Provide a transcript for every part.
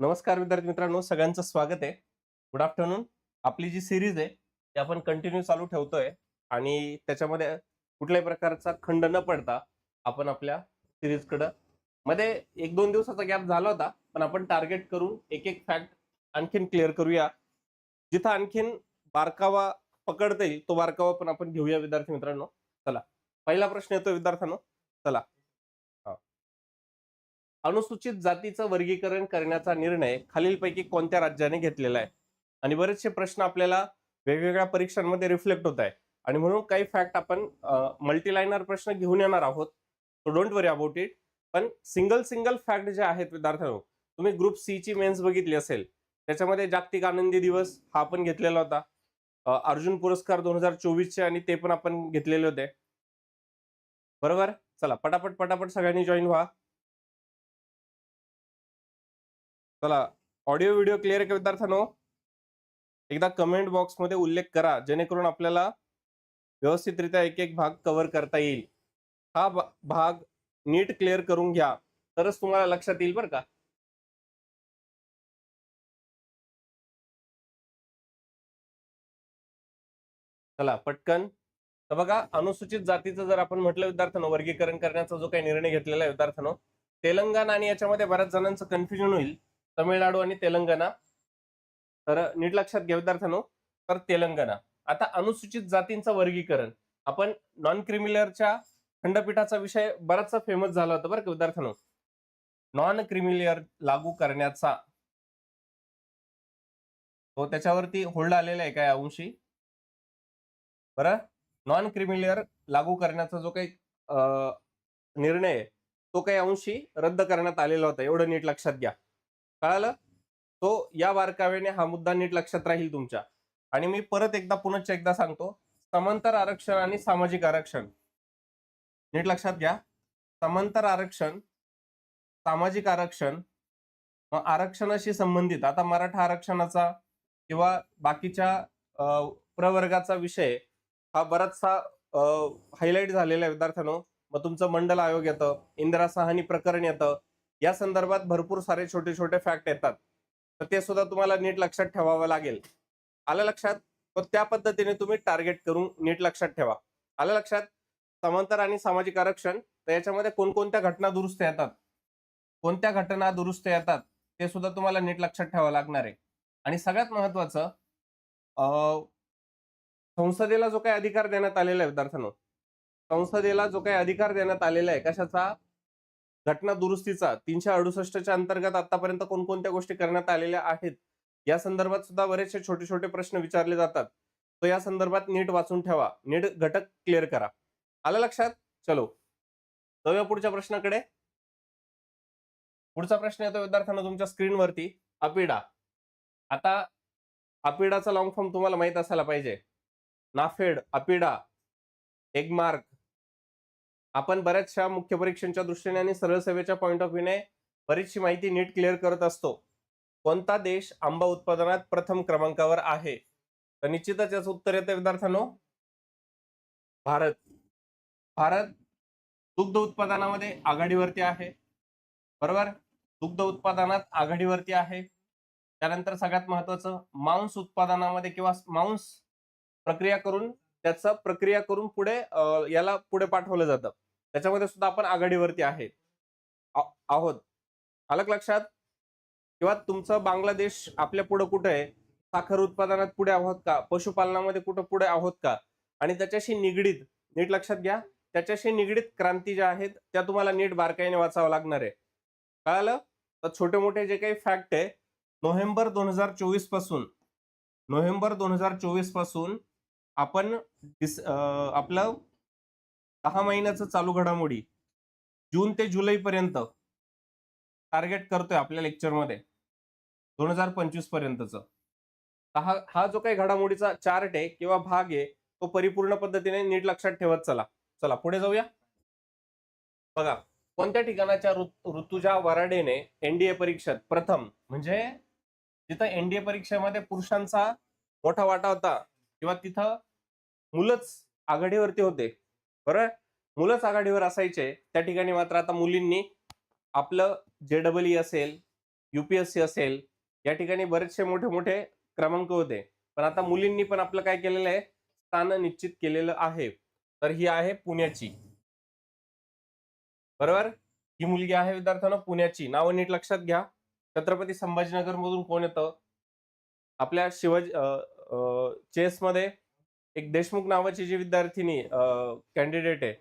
नमस्कार विद्यार्थी मित्रांनो सगळ्यांचं स्वागत आहे. गुड आफ्टरनून आपली जी सिरीज आहे ती आपण कंटिन्यू चालू ठेवतोय आणि त्याच्यामध्ये कुठल्याही प्रकारचा खंड न पडता आपण आपल्या सिरीजकडं मध्ये एक दोन दिवसाचा गॅप झाला होता पण आपण टार्गेट करून एक एक फॅक्ट आणखीन क्लिअर करूया. जिथं आणखीन बारकावा पकडता येईल तो बारकावा पण आपण घेऊया विद्यार्थी मित्रांनो. चला पहिला प्रश्न येतो विद्यार्थ्यांनो. चला अनुसूचित जातीचं वर्गीकरण करण्याचा निर्णय खालीलपैकी कोणत्या राज्याने घेतलेला आहे? आणि बरेचसे प्रश्न आपल्याला वेगवेगळ्या परीक्षांमध्ये रिफ्लेक्ट होत आहे. आणि म्हणून काही फॅक्ट आपण मल्टीलायनर प्रश्न घेऊन येणार आहोत. So don't worry about it पण सिंगल सिंगल फॅक्ट जे आहेत विद्यार्थ्यांनो तुम्ही ग्रुप सी ची मेन्स बघितली असेल. त्याच्यामध्ये जागतिक आनंदी दिवस हा आपण घेतलेला होता. अर्जुन पुरस्कार दोन हजार चोवीसचे आणि ते पण आपण घेतलेले होते. बरोबर? चला पटापट पटापट सगळ्यांनी जॉईन व्हा. चला ऑडिओ व्हिडिओ क्लिअर आहे का विद्यार्थ्यांनो? एकदा कमेंट बॉक्समध्ये उल्लेख करा जेणेकरून आपल्याला व्यवस्थितरित्या एक एक भाग कव्हर करता येईल. हा भाग नीट क्लिअर करून घ्या. तरच तुम्हाला लक्षात येईल बरं का. चला पटकन. तर बघा अनुसूचित जातीचं जर आपण म्हटलं विद्यार्थ्यांनो वर्गीकरण करण्याचा जो काही निर्णय घेतलेला आहे विद्यार्थ्यांनो तेलंगणा आणि याच्यामध्ये बऱ्याच जणांचं कन्फ्युजन होईल. तमिळनाडू आणि तेलंगणा. तर नीट लक्षात घ्या विद्यार्थ्यांनो. तर तेलंगणा. आता अनुसूचित जातींचं वर्गीकरण. आपण नॉन क्रिमिलरच्या खंडपीठाचा विषय बराचसा फेमस झाला होता बरं का विद्यार्थ्यांनो. नॉन क्रिमिलियर लागू करण्याचा. तो त्याच्यावरती होल्ड आलेला आहे काय अंशी? बरं? नॉन क्रिमिलियर लागू करण्याचा जो काही निर्णय आहे तो काही अंशी रद्द करण्यात आलेला होता? एवढं नीट लक्षात घ्या. कळालं? तो या बारकाव्याने हा मुद्दा नीट लक्षात राहील तुमच्या. आणि मी परत एकदा पुनश्च एकदा सांगतो समांतर आरक्षण आणि सामाजिक आरक्षण. नीट लक्षात घ्या. समांतर आरक्षण सामाजिक आरक्षण मग आरक्षणाशी संबंधित आता मराठा आरक्षणाचा किंवा बाकीच्या प्रवर्गाचा विषय हा बराचसा हायलाईट झालेला आहे विद्यार्थ्यांनो. मग तुमचं मंडल आयोग येतं इंदिरा सहानी प्रकरण येतं या संदर्भात भरपूर सारे छोटे छोटे फॅक्ट येतात. तर ते सुद्धा तुम्हाला नीट लक्षात ठेवावं लागेल. आलं लक्षात? तर त्या पद्धतीने तुम्ही टार्गेट करून नीट लक्षात ठेवा. आलं लक्षात? समांतर आणि सामाजिक आरक्षण तर याच्यामध्ये कोणकोणत्या घटना दुरुस्त येतात? कोणत्या घटना दुरुस्त येतात? ते सुद्धा तुम्हाला नीट लक्षात ठेवावं लागणार आहे. आणि सगळ्यात महत्वाचं अं, संसदेला जो काही अधिकार देण्यात आलेला आहे विद्यार्थ्यांनो संसदेला जो काही अधिकार देण्यात आलेला आहे कशाचा? घटना दुरुस्तीचा तीनशे अडुसष्टच्या अंतर्गत आतापर्यंत कोणकोणत्या गोष्टी करण्यात आलेल्या आहेत? या संदर्भात सुद्धा बरेचसे छोटे छोटे प्रश्न विचारले जातात. तो या संदर्भात नीट वाचून ठेवा. नीट घटक क्लिअर करा. आलं लक्षात? चलो. जाऊया पुढच्या प्रश्नाकडे. पुढचा प्रश्न येतो विद्यार्थ्यांना तुमच्या स्क्रीनवरती. अपिडा. आता अपिडाचा लॉंग फॉर्म तुम्हाला माहीत असायला पाहिजे. नाफेड अपिडा. एगमार्क आपण बऱ्याचशा मुख्य परीक्षांच्या दृष्टीने आणि सरळ सेवेच्या पॉईंट ऑफ व्ह्यूने बरीचशी माहिती नीट क्लिअर करत असतो. कोणता देश आंबा उत्पादनात प्रथम क्रमांकावर आहे? तर निश्चितच याचं उत्तर येतं विद्यार्थ्यांनो. भारत. भारत दुग्ध उत्पादनामध्ये आघाडीवरती आहे. बरोबर? दुग्ध उत्पादनात आघाडीवरती आहे. त्यानंतर सगळ्यात महत्वाचं मांस उत्पादनामध्ये किंवा मांस प्रक्रिया करून त्याचं प्रक्रिया करून पुढे याला पुढे पाठवलं जातं. त्याच्यामध्ये सुद्धा आपण आघाडीवरती आहे. आहोत. आलं लक्षात किंवा तुमचं बांगलादेश आपल्या पुढे कुठे आहे? साखर उत्पादनात पुढे आहोत का? पशुपालनामध्ये कुठं पुढे आहोत का? आणि त्याच्याशी निगडीत नीट लक्षात घ्या त्याच्याशी निगडीत क्रांती ज्या आहेत त्या तुम्हाला नीट बारकाईने वाचावं लागणार आहे. कळालं? तर छोटे मोठे जे काही फॅक्ट आहे नोव्हेंबर दोन हजार चोवीसपासून नोव्हेंबर दोन हजार चोवीसपासून आपण डिस आपलं दहा महिन्याचं चालू घडामोडी. जून ते जुलै पर्यंत टार्गेट करतोय आपल्या लेक्चरमध्ये दोन हजार पंचवीस पर्यंतच. हा हा जो काही घडामोडीचा चार्ट आहे किंवा भाग आहे तो परिपूर्ण पद्धतीने नीट लक्षात ठेवत चला. चला पुढे जाऊया. बघा कोणत्या ठिकाणाच्या ऋतुजा वराडेने एनडीए परीक्षेत प्रथम म्हणजे जिथं एनडीए परीक्षेमध्ये पुरुषांचा मोठा वाटा होता किंवा तिथं मुलंच आघाडीवरती होते. बरं मुलंच आघाडीवर असायचे. त्या ठिकाणी मात्र आता मुलींनी आपलं जे डबल ई असेल युपीएससी असेल या ठिकाणी बरेचसे मोठे मोठे क्रमांक होते. पण आता मुलींनी पण आपलं काय केलेलं आहे? स्थान निश्चित केलेलं आहे. तर ही आहे पुण्याची. बरोबर? ही मुलगी आहे विद्यार्थ्यांना पुण्याची. नावं नीट लक्षात घ्या. छत्रपती संभाजीनगर मधून कोण येतं? आपल्या शिवाजी चेस मध्ये एक देशमुख नावाची जी विद्यार्थिनी कॅन्डिडेट आहे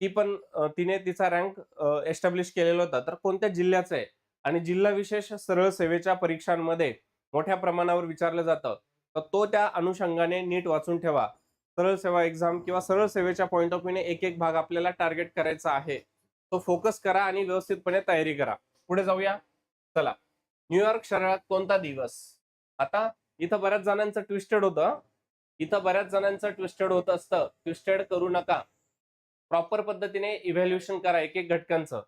ती पण तिने तिचा रँक एस्टॅब्लिश केलेला होता. तर कोणत्या जिल्ह्याचं आहे? आणि जिल्हा विशेष सरळ सेवेच्या परीक्षांमध्ये मोठ्या प्रमाणावर विचारलं जातं. तर तो त्या अनुषंगाने नीट वाचून ठेवा. सरळ सेवा एक्झाम किंवा सरळ सेवेच्या पॉईंट ऑफ व्ह्यूने एक एक भाग आपल्याला टार्गेट करायचा आहे. तो फोकस करा आणि व्यवस्थितपणे तयारी करा. पुढे जाऊया. चला. न्यूयॉर्क शहरात कोणता दिवस? आता इथं बऱ्याच जणांचं ट्विस्टेड होतं. इथं बऱ्याच जणांचं ट्विस्टेड होत असतं. ट्विस्टेड करू नका. प्रॉपर पद्धतीने इव्हॅल्युएशन करा एक एक घटकांचं.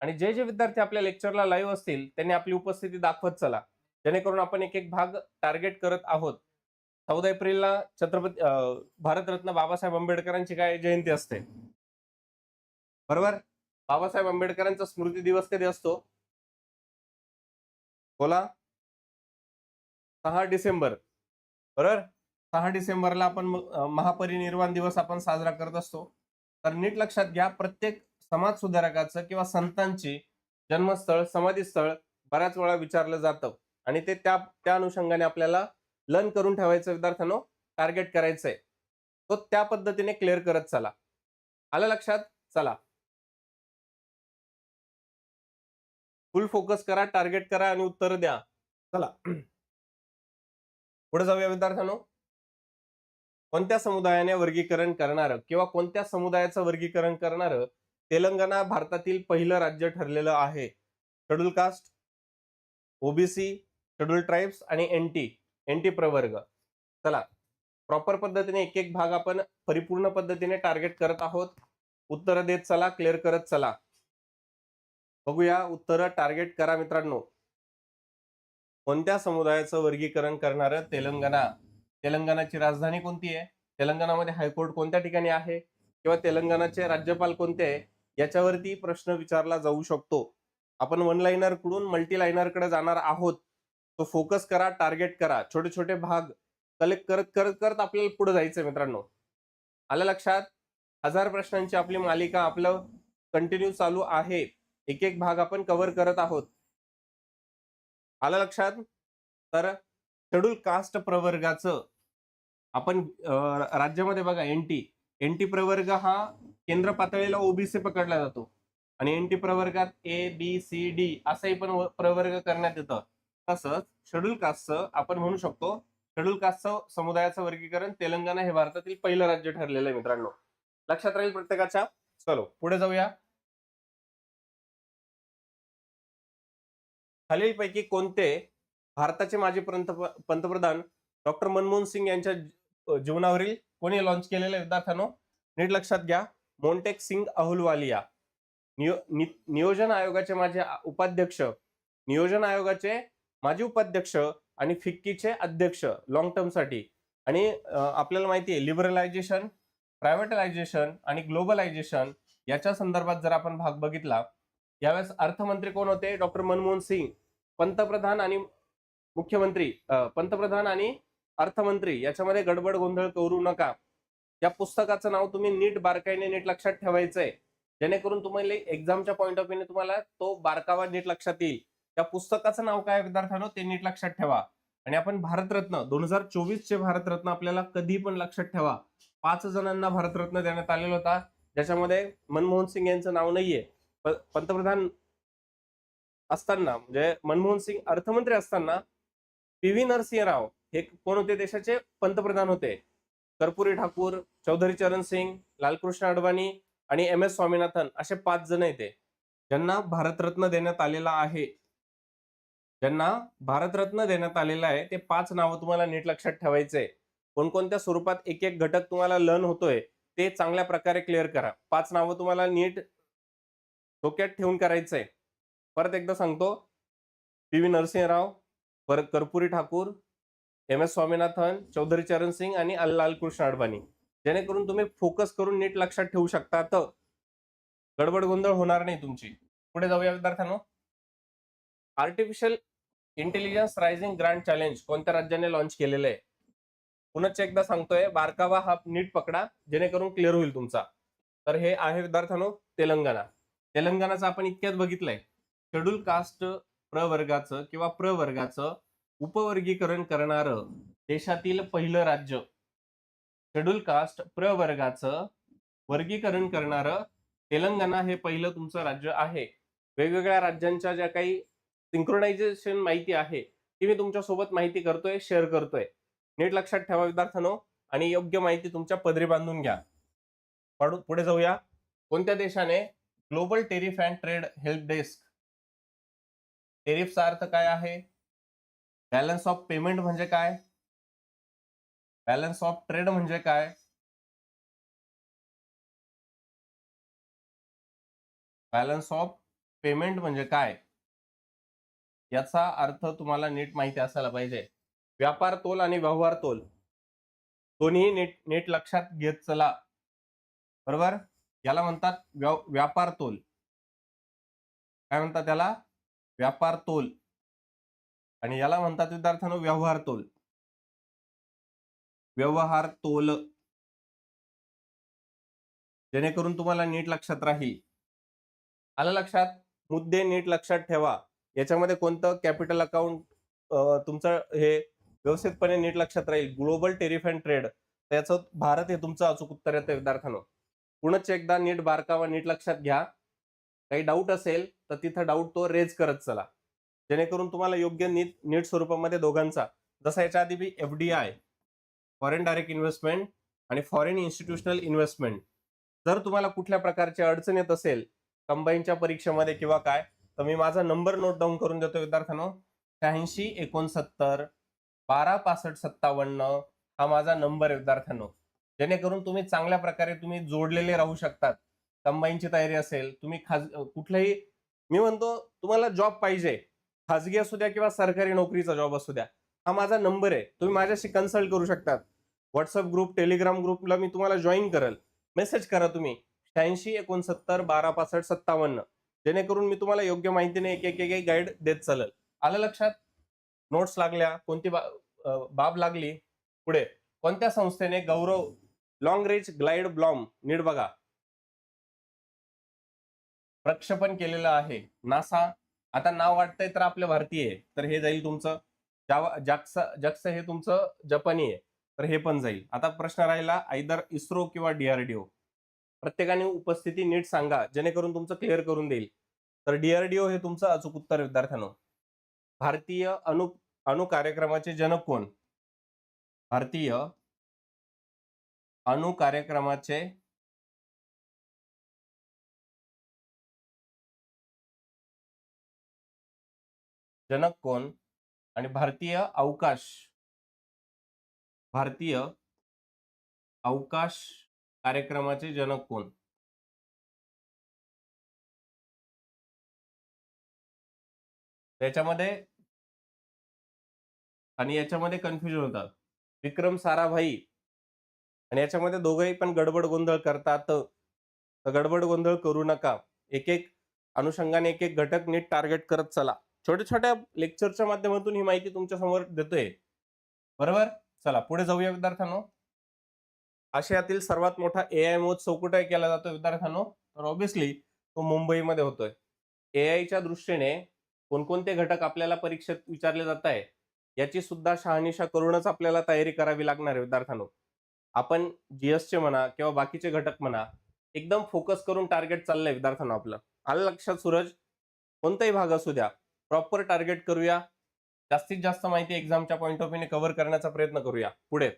आणि जे जे विद्यार्थी आपल्या लेक्चरला लाईव्ह असतील त्यांनी आपली उपस्थिती दाखवत चला. जेणेकरून आपण एक एक भाग टार्गेट करत आहोत. चौदा एप्रिलला छत्रपती भारतरत्न बाबासाहेब आंबेडकरांची काय जयंती असते? बरोबर? बाबासाहेब आंबेडकरांचा स्मृती दिवस कधी असतो? बोला. सहा डिसेंबर. बरोबर? सहा डिसेंबरला आपण महापरिनिर्वाण दिवस आपण साजरा करत असतो. तर नीट लक्षात घ्या प्रत्येक समाज सुधारकाचं किंवा संतांची जन्मस्थळ समाधीस्थळ बऱ्याच वेळा विचारलं जातं. आणि ते त्या त्या अनुषंगाने आपल्याला लर्न करून ठेवायचं विद्यार्थ्यांनो टार्गेट करायचंय. तो त्या पद्धतीने क्लिअर करत चला. आलं लक्षात? चला. फुल फोकस करा टार्गेट करा आणि उत्तर द्या. चला. पुढे जाऊया विद्यार्थ्यांनो. कोणत्या समुदायाने वर्गीकरण करणारं किंवा कोणत्या समुदायाचं वर्गीकरण करणारं तेलंगणा भारतातील पहिलं राज्य ठरलेलं आहे? Schedule caste OBC schedule tribes आणि एनटी एनटी प्रवर्ग. चला प्रॉपर पद्धतीने एक एक भाग आपण परिपूर्ण पद्धतीने टार्गेट करत आहोत. उत्तर देत चला क्लिअर करत चला. बघूया उत्तर टार्गेट करा मित्रांनो. कोणत्या समुदायाचं वर्गीकरण करणारं तेलंगणा? तेलंगणाची राजधानी कोणती आहे? तेलंगणामध्ये हायकोर्ट कोणत्या ठिकाणी आहे? किंवा तेलंगणाचे राज्यपाल कोणते आहे? याच्यावरती प्रश्न विचारला जाऊ शकतो. आपण वन लाईनरकडून मल्टी लाईनरकडे जाणार आहोत. तो फोकस करा टार्गेट करा. छोटे छोटे भाग कलेक्ट करत करत करत आपल्याला पुढे जायचंय मित्रांनो. आलं लक्षात? हजार प्रश्नांची आपली मालिका आपलं कंटिन्यू चालू आहे. एक एक भाग आपण कव्हर करत आहोत. आलं लक्षात? तर शेड्यूल कास्ट प्रवर्गाचं आपण राज्यामध्ये बघा एनटी एनटी प्रवर्ग हा केंद्र पातळीला ओबीसी पकडला जातो. आणि एनटी प्रवर्गात ए बी सी डी असंही पण प्रवर्ग करण्यात येतं. तसंच शेड्यूल कास्टचं आपण म्हणू शकतो शेड्यूल कास्टचं समुदायाचं वर्गीकरण तेलंगणा हे भारतातील पहिलं राज्य ठरलेलं आहे मित्रांनो. लक्षात राहील प्रत्येकाच्या? चलो पुढे जाऊया. खालीलपैकी कोणते भारताचे माजी पंतप्रधान डॉक्टर मनमोहन सिंग यांच्या जीवनावरील कोणी लॉन्च केलेलं विद्यार्थ्यांनो नीट लक्षात घ्या. मोन्टेक सिंग अहुलवालिया. नियो नि- नियोजन आयोगाचे माझे उपाध्यक्ष नियोजन आयोगाचे माजी उपाध्यक्ष आणि फिक्कीचे अध्यक्ष लॉंग टर्मसाठी आणि आपल्याला माहिती आहे लिबरलायझेशन प्रायव्हेटलायझेशन आणि ग्लोबलायझेशन याच्या संदर्भात जर आपण भाग बघितला यावेळेस अर्थमंत्री कोण होते? डॉक्टर मनमोहन सिंग पंतप्रधान आणि मुख्यमंत्री पंतप्रधान आणि अर्थमंत्री याच्यामध्ये गडबड गोंधळ करू नका. या पुस्तकाचं नाव तुम्ही नीट बारकाईने नीट लक्षात ठेवायचंय. जेणेकरून तुम्हाला एक्झामच्या पॉईंट ऑफ व्ह्यूने तुम्हाला तो बारकावा नीट लक्षात येईल. त्या पुस्तकाचं नाव काय विद्यार्थ्यांनो? ते नीट लक्षात ठेवा. आणि आपण भारतरत्न दोन हजार चोवीस चे भारतरत्न आपल्याला कधी पण लक्षात ठेवा. पाच जणांना भारतरत्न देण्यात आलेला होता. ज्याच्यामध्ये मनमोहन सिंग यांचं नाव नाहीये. प- पंतप्रधान असताना म्हणजे मनमोहन सिंग अर्थमंत्री असताना पी व्ही नरसिंह राव हे कोण होते देशाचे? पंतप्रधान होते. कर्पुरी ठाकूर चौधरी चरण सिंग लालकृष्ण अडवाणी आणि एम एस स्वामीनाथन असे पाच जण येते ज्यांना भारतरत्न देण्यात आलेला आहे. ज्यांना भारतरत्न देण्यात आलेला आहे ते पाच नावं तुम्हाला नीट लक्षात ठेवायचे कोणकोणत्या स्वरूपात एक एक घटक तुम्हाला लर्न होतोय ते चांगल्या प्रकारे क्लिअर करा. पाच नावं तुम्हाला नीट डोक्यात ठेवून करायचंय. परत एकदा सांगतो. पी व्ही नरसिंहराव परत कर्पुरी ठाकूर एम एस स्वामीनाथन चौधरी चरण सिंग आणि अल्लाल कृष्ण अडवाणी. जेणेकरून तुम्ही फोकस करून नीट लक्षात ठेवू शकता तर. गडबड गोंधळ होणार नाही तुमची. पुढे जाऊया विद्यार्थ्यांनो. Artificial intelligence rising grand challenge कोणत्या राज्याने लॉन्च केलेलं आहे? पुन्हा एकदा सांगतोय बारकावा हा नीट पकडा जेणेकरून क्लिअर होईल तुमचा. तर हे आहे विद्यार्थ्यांनो तेलंगणा. तेलंगणाचं आपण इतक्यात बघितलंय. शेड्यूल कास्ट प्रवर्गाचं किंवा प्रवर्गाचं उपवर्गीकरण करणारं देशातील पहिलं राज्य. शेड्यूल कास्ट प्रवर्गाचं वर्गीकरण करणारं तेलंगणा हे पहिलं तुमचं राज्य आहे. वेगवेगळ्या राज्यांच्या ज्या काही सिंक्रोनायझेशन माहिती आहे ती मी तुमच्यासोबत माहिती करतोय शेअर करतोय. नीट लक्षात ठेवा विद्यार्थ्यांनो आणि योग्य माहिती तुमच्या पदरी बांधून घ्या. पुढे जाऊया. कोणत्या देशाने global tariff and trade help desk टेरिफचा अर्थ काय आहे? बॅलन्स ऑफ पेमेंट म्हणजे काय? बॅलन्स ऑफ ट्रेड म्हणजे काय? बॅलन्स ऑफ पेमेंट म्हणजे काय? याचा अर्थ तुम्हाला नीट माहिती असायला पाहिजे. व्यापार तोल आणि व्यवहार तोल. दोन्ही नीट नीट लक्षात घेत चला. बरोबर? याला म्हणतात व्याव- व्यापार तोल. काय म्हणतात त्याला? व्यापार तोल. आणि याला म्हणतात विद्यार्थ्यांनो व्यवहार तोल. व्यवहार तोल. जेणेकरून तुम्हाला नीट लक्षात राहील. आलं लक्षात? मुद्दे नीट लक्षात ठेवा. याच्यामध्ये कोणतं? कॅपिटल अकाउंट तुमचं हे व्यवस्थितपणे नीट लक्षात राहील. Global tariff and trade. त्याचं भारत हे तुमचं अचूक उत्तर येतं विद्यार्थ्यांनो. पुनच एकदा नीट बारकावा नीट लक्षात घ्या. काही डाऊट असेल तर तिथं डाऊट तो रेज करत चला. जेणेकरून तुम्हाला योग्य नीट नीट स्वरूपामध्ये दोघांचा जसा याच्या आधी B F D I foreign direct investment आणि फॉरेन इन्स्टिट्यूशनल इन्व्हेस्टमेंट जर तुम्हाला कुठल्या प्रकारची अडचण येत असेल कंबाईनच्या परीक्षेमध्ये किंवा काय तर मी माझा नंबर नोट डाऊन करून देतो विद्यार्थ्यांनो. शहाऐंशी एकोणसत्तर बारा पासष्ट सत्तावन्न हा माझा नंबर आहे विद्यार्थ्यांनो. जेणेकरून तुम्ही चांगल्या प्रकारे तुम्ही जोडलेले राहू शकतात. कंबाईनची तयारी असेल तुम्ही खाज कुठल्याही मी म्हणतो तुम्हाला जॉब पाहिजे. खाजगी असू द्या किंवा सरकारी नोकरीचा जॉब असू द्या हा माझा नंबर आहे. तुम्ही माझ्याशी कन्सल्ट करू शकतात. व्हॉट्सअप ग्रुप टेलिग्राम ग्रुपला मी तुम्हाला जॉईन करेल. मेसेज करा तुम्ही. शहाऐंशी एकोणसत्तर बारा पासष्ट सत्तावन्न. जेणेकरून मी तुम्हाला योग्य माहितीने एक एक एक गाईड देत चालेल. आलं लक्षात? नोट्स लागल्या. कोणती बा- बाब लागली? पुढे. कोणत्या संस्थेने गौरव लॉंग रेंज ग्लाइड ब्लॉम नीट बघा. प्रक्षेपण केलेलं आहे. नासा आता नाव वाटतंय तर आपलं भारतीय आहे. तर हे जाईल तुमचं. जावा जक्स जक्स हे तुमचं जपानी आहे. तर हे पण जाईल. आता प्रश्न राहिला आयदर इस्रो किंवा डीआरडीओ प्रत्येकाने उपस्थिती नीट सांगा जेणेकरून तुमचं क्लिअर करून देईल. तर डीआरडीओ हे तुमचं अचूक उत्तर विद्यार्थ्यांनो. भारतीय अणु अणु कार्यक्रमाचे जनक कोण? भारतीय अणु कार्यक्रमाचे जनक कोण आणि भारतीय अवकाश. भारतीय अवकाश कार्यक्रमाचे जनक कोण त्याच्यामध्ये आणि याच्यामध्ये कन्फ्युजन होतं. विक्रम साराभाई आणि याच्यामध्ये दोघंही पण गडबड गोंधळ करतात. तर गडबड गोंधळ करू नका. एक एक अनुषंगाने एक एक घटक नीट टार्गेट करत चला. छोट्या छोट्या लेक्चरच्या माध्यमातून ही माहिती तुमच्यासमोर देतोय. बरोबर? चला पुढे जाऊया विद्यार्थ्यांनो. आशियातील सर्वात मोठा ए आय महोत्सव कुठे केला जातो विद्यार्थ्यांनो? तर ऑब्विसली तो मुंबईमध्ये होतोय. ए आयच्या दृष्टीने कोणकोणते घटक आपल्याला परीक्षेत विचारले जात आहे याची सुद्धा शहानिशा करूनच आपल्याला तयारी करावी लागणार आहे विद्यार्थ्यांनो. आपण जीएसचे म्हणा किंवा बाकीचे घटक म्हणा एकदम फोकस करून टार्गेट चाललंय विद्यार्थ्यांना आपलं. आलं लक्षात सूरज? कोणताही भाग असू द्या. प्रॉपर टार्गेट करूया. जास्तीत जास्त माहिती एक्झामच्या पॉईंट ऑफ व्ह्यूने कव्हर करण्याचा प्रयत्न करूया. पुढे.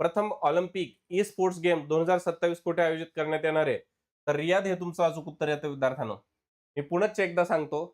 प्रथम ऑलिम्पिक ई स्पोर्ट्स गेम दोन हजार सत्तावीस कुठे आयोजित करण्यात येणार आहे? तर रियाद हे तुमचं अचूक उत्तर येतं विद्यार्थ्यांनो. मी पुनश्च एकदा सांगतो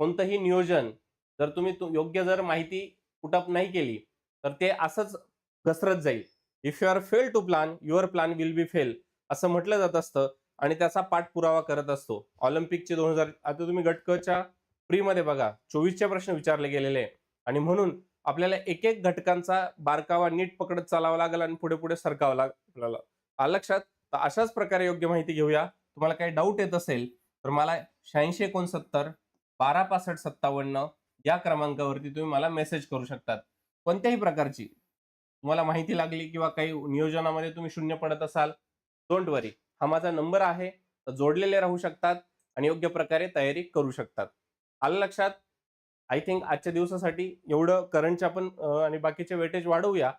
कोणतंही नियोजन जर तुम्ही योग्य जर माहिती पुटअप नाही केली तर ते असंच घसरत जाईल. If you are fail to plan your plan will be fail असं म्हटलं जात असतं आणि त्याचा पाठपुरावा करत असतो. ऑलिम्पिकचे दोन हजार आता तुम्ही गटकच्या फ्रीमध्ये बघा चोवीसचे प्रश्न विचारले गेलेले आणि म्हणून आपल्याला एक एक घटकांचा बारकावा नीट पकडत चालावा लागेल आणि पुढे पुढे सरकावं लागेल. आपल्याला लक्षात? तर अशाच प्रकारे योग्य माहिती घेऊया. तुम्हाला काही डाऊट येत असेल तर मला शहाऐंशी एकोणसत्तर बारा पासष्ट सत्तावन्न या क्रमांकावरती तुम्ही मला मेसेज करू शकतात. कोणत्याही प्रकारची. तुम्हाला माहिती लागली किंवा काही नियोजनामध्ये तुम्ही शून्य पडत असाल डोंट वरी हा माझा नंबर आहे तर जोडलेले राहू शकतात आणि योग्य प्रकारे तयारी करू शकतात. आलं लक्षात? आय थिंक आजच्या दिवसासाठी एवढं करंटच्या पण आणि बाकीचे वेटेज वाढवूया.